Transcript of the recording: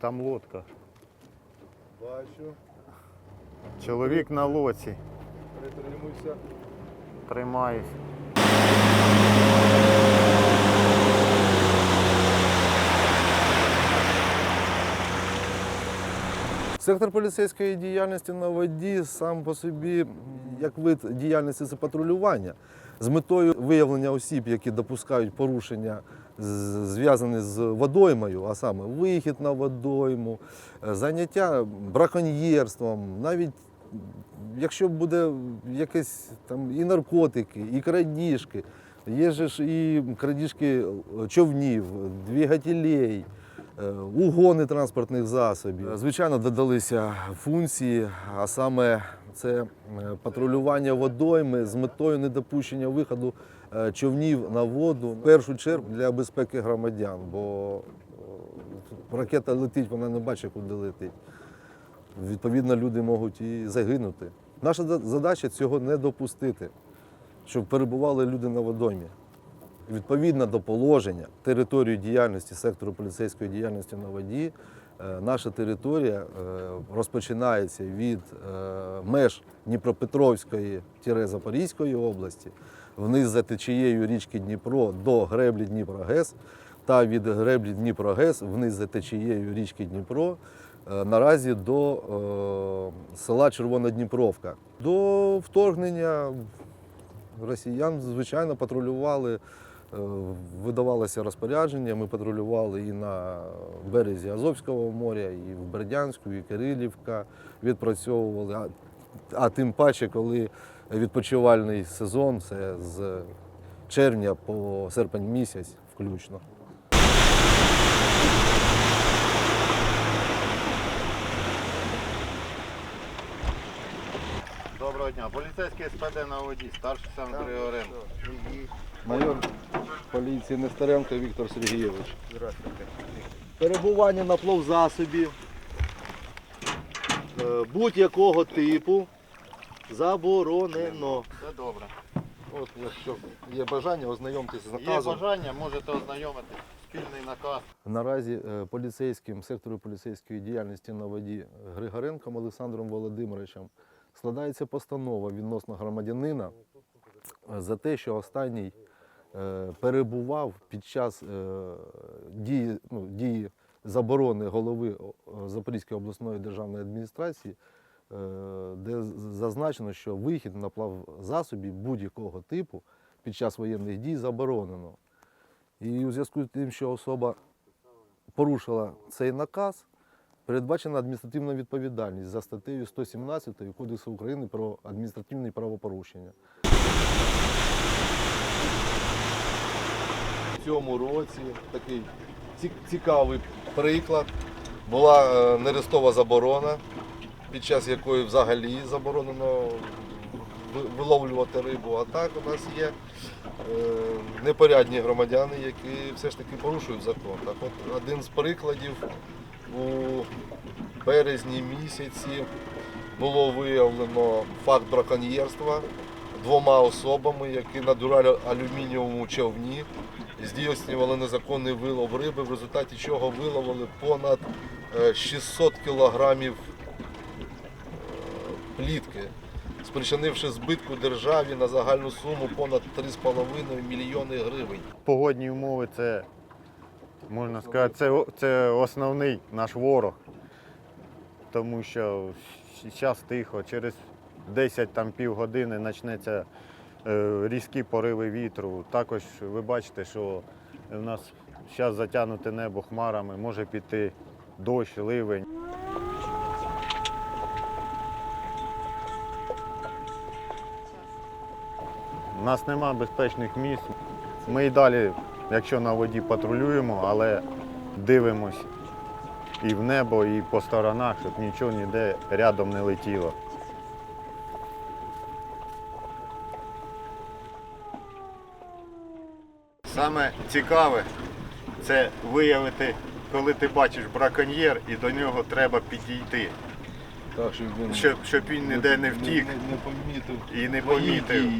Там лодка. Бачу. Чоловік на лоці. Притримуйся. Тримаюсь. Сектор поліцейської діяльності на воді сам по собі, як вид діяльності це патрулювання з метою виявлення осіб, які допускають порушення, з- зв'язані з водоймою, а саме вихід на водойму, е, заняття браконьєрством, навіть якщо буде якесь там і наркотики, і крадіжки, є ж і крадіжки човнів, двигателей. Е, угони транспортних засобів. Звичайно, додалися функції, а саме це е, патрулювання водойми з метою недопущення виходу е, човнів на воду. В першу чергу для безпеки громадян, бо е, ракета летить, вона не бачить, куди летить. Відповідно, люди можуть і загинути. Наша задача цього не допустити, щоб перебували люди на водоймі. Відповідно до положення територію діяльності сектору поліцейської діяльності на воді, е, наша територія е, розпочинається від е, меж Дніпропетровської Запорізької області, вниз за течією річки Дніпро до греблі Дніпро-ГЕС та від греблі Дніпро-ГЕС вниз за течією річки Дніпро е, наразі до е, села Червонодніпровка. До вторгнення росіян, звичайно, патрулювали, е, видавалося розпорядження. Ми патрулювали і на березі Азовського моря, і в Бердянську, і Кирилівка відпрацьовували. А, а тим паче, коли відпочивальний сезон, це з червня по серпень місяць включно. Доброго дня. Поліцейський СПД на воді, старший сам Григоренко. Майор поліції Нестеренко Віктор Сергійович. Перебування на плавзасобі е, будь-якого типу заборонено. Все добре. От якщо є бажання, ознайомтеся з Є наказом. бажання, можете ознайомитись. Спільний наказ. Наразі е, поліцейським сектору поліцейської діяльності на воді Григоренком Олександром Володимировичем складається постанова відносно громадянина е, за те, що останній е, перебував під час е, дії, ну, дії заборони голови Запорізької обласної державної адміністрації, де зазначено, що вихід на плавзасобі будь-якого типу під час воєнних дій заборонено. І у зв'язку з тим, що особа порушила цей наказ, передбачена адміністративна відповідальність за статтею 117 Кодексу України про адміністративні правопорушення. В цьому році такий цікавий приклад. Була е, нерестова заборона, під час якої взагалі заборонено виловлювати рибу. А так у нас є е, непорядні громадяни, які все ж таки порушують закон. Так от один з прикладів у березні місяці було виявлено факт браконьєрства двома особами, які на дуралюмінієвому човні здійснювали незаконний вилов риби, в результаті чого виловили понад е, 600 кілограмів е, плітки, спричинивши збитку державі на загальну суму понад 3,5 мільйони гривень. Погодні умови це, можна сказати, це, це основний наш ворог. Тому що зараз тихо, через 10 там півгодини почнеться е, різкі пориви вітру. Також ви бачите, що у нас зараз затягнуте небо хмарами, може піти дощ, ливень. У нас нема безпечних місць. Ми і далі, якщо на воді патрулюємо, але дивимось і в небо, і по сторонах, щоб нічого ніде рядом не летіло. Саме цікаве це виявити, коли ти бачиш браконьєр і до нього треба підійти, Так, щоб він щоб, щоб він ніде не втік не помітив і не помітив.